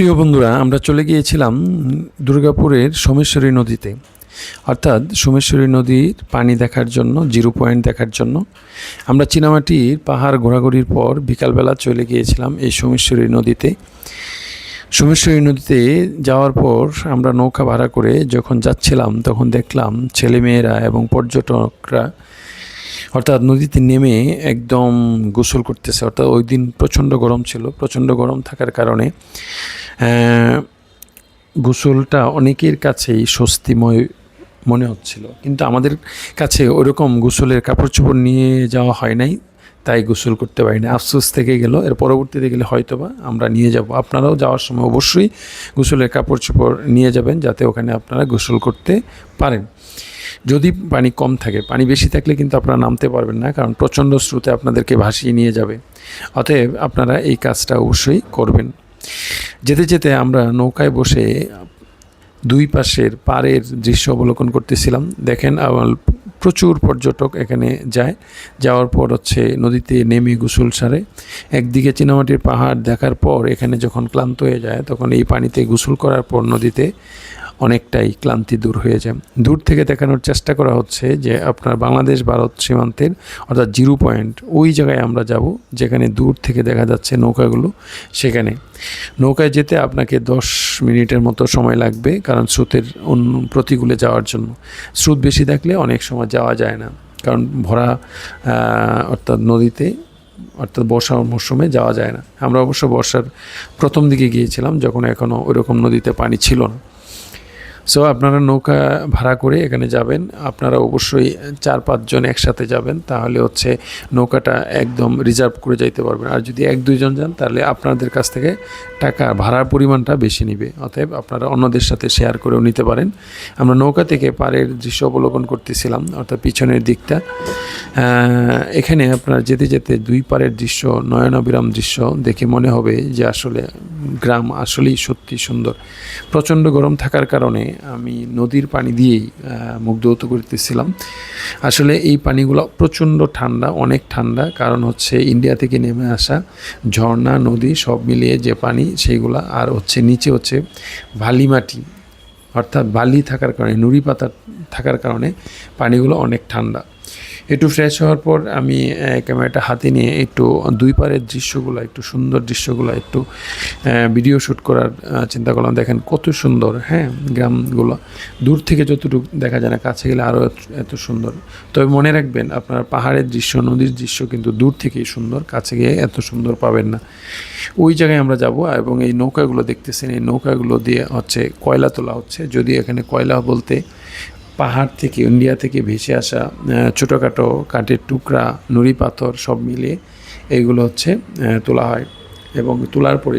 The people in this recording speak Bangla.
প্রিয় বন্ধুরা, আমরা চলে গিয়েছিলাম দুর্গাপুরের সোমেশ্বরী নদীতে। অর্থাৎ সোমেশ্বরী নদীর পানি দেখার জন্য, জিরো পয়েন্ট দেখার জন্য, আমরা চীনামাটির পাহাড় ঘোরাঘুরির পর বিকালবেলা চলে গিয়েছিলাম এই সোমেশ্বরী নদীতে। সোমেশ্বরী নদীতে যাওয়ার পর আমরা নৌকা ভাড়া করে যখন যাচ্ছিলাম, তখন দেখলাম ছেলেমেয়েরা এবং পর্যটকরা অর্থাৎ নদীতে নেমে একদম গোসল করতেছে। অর্থাৎ ওই দিন প্রচণ্ড গরম ছিল। প্রচণ্ড গরম থাকার কারণে গোসলটা অনেকের কাছেই স্বস্তিময় মনে হচ্ছিল। কিন্তু আমাদের কাছে ওরকম গোসলের কাপড় চোপড় নিয়ে যাওয়া হয় নাই, তাই গোসল করতে পারি না আফসোস থেকে গেল, এর পরবর্তীতে গেলে হয়তোবা আমরা নিয়ে যাব। আপনারাও যাওয়ার সময় অবশ্যই গোসলের কাপড় চোপড় নিয়ে যাবেন, যাতে ওখানে আপনারা গোসল করতে পারেন। যদি পানি কম থাকে, পানি বেশি থাকলে কিন্তু আপনারা নামতে পারবেন না, কারণ প্রচণ্ড স্রোতে আপনাদেরকে ভাসিয়ে নিয়ে যাবে। অতএব আপনারা এই কাজটা অবশ্যই করবেন। যেতে যেতে আমরা নৌকায় বসে দুই পাশের পাড়ের দৃশ্য অবলোকন করতেছিলাম। দেখেন আবার প্রচুর পর্যটক এখানে যায়। যাওয়ার পর হচ্ছে নদীতে নেমে গোসল সারে। একদিকে চীনামাটির পাহাড় দেখার পর এখানে যখন ক্লান্ত হয়ে যায়, তখন এই পানিতে গোসল করার পর নদীতে অনেকটাই ক্লান্তি দূর হয়ে যায়। দূর থেকে দেখানোর চেষ্টা করা হচ্ছে যে আপনার বাংলাদেশ, ভারত সীমান্তের অর্থাৎ জিরো পয়েন্ট ওই জায়গায় আমরা যাব, যেখানে দূর থেকে দেখা যাচ্ছে নৌকাগুলো সেখানে। নৌকায় যেতে আপনাকে দশ মিনিটের মতো সময় লাগবে, কারণ স্রোতের অন্য প্রতিকূলে যাওয়ার জন্য। স্রোত বেশি থাকলে অনেক সময় যাওয়া যায় না। কারণ ভরা অর্থাৎ নদীতে, অর্থাৎ বর্ষা মরশুমে যাওয়া যায় না। আমরা অবশ্য বর্ষার প্রথম দিকে গিয়েছিলাম, যখন এখনও ওইরকম নদীতে পানি ছিল না। সো আপনারা নৌকা ভাড়া করে এখানে যাবেন। আপনারা অবশ্যই চার পাঁচজন একসাথে যাবেন, তাহলে হচ্ছে নৌকাটা একদম রিজার্ভ করে যাইতে পারবেন। আর যদি এক, দুইজন যান, তাহলে আপনাদের কাছ থেকে টাকা, ভাড়ার পরিমাণটা বেশি নিবে। অতএব আপনারা অন্যদের সাথে শেয়ার করেও নিতে পারেন। আমরা নৌকা থেকে পাড়ের দৃশ্য অবলোকন করতেছিলাম, অর্থাৎ পিছনের দিকটা। এখানে আপনার যেতে যেতে দুই পাড়ের দৃশ্য, নয়নাবিরাম দৃশ্য দেখে মনে হবে যে আসলে গ্রাম আসলেই সত্যি সুন্দর। প্রচণ্ড গরম থাকার কারণে আমি নদীর পানি দিয়েই মুগ্ধত করতেছিলাম। আসলে এই পানিগুলো প্রচণ্ড ঠান্ডা, অনেক ঠান্ডা। কারণ হচ্ছে ইন্ডিয়া থেকে নেমে আসা ঝর্ণা, নদী সব মিলিয়ে যে পানি, সেইগুলা আর হচ্ছে নিচে হচ্ছে ভালি মাটি। অর্থাৎ বালি থাকার কারণে, নুড়ি পাতা থাকার কারণে পানিগুলো অনেক ঠান্ডা। একটু ফ্রেশ হওয়ার পর আমি ক্যামেরাটা হাতে নিয়ে একটু দুই পারের দৃশ্যগুলো, একটু সুন্দর দৃশ্যগুলো, একটু ভিডিও শ্যুট করার চিন্তা করলাম, দেখেন কত সুন্দর হ্যাঁ গ্রামগুলো। দূর থেকে যতটুকু দেখা যায় না, কাছে গেলে আরও এত সুন্দর। তবে মনে রাখবেন, আপনার পাহাড়ের দৃশ্য, নদীর দৃশ্য কিন্তু দূর থেকেই সুন্দর, কাছে গিয়ে এত সুন্দর পাবেন না। ওই জায়গায় আমরা যাব, এবং এই নৌকাগুলো দেখতেছেন, এই নৌকাগুলো দিয়ে হচ্ছে কয়লা তোলা হচ্ছে। যদি এখানে কয়লা বলতে পাহাড় থেকে, ইন্ডিয়া থেকে ভেসে আসা ছোটোখাটো কাঠের টুকরা, নুড়ি পাথর সব মিলিয়ে এইগুলো হচ্ছে তোলা হয় এবং তোলার পরে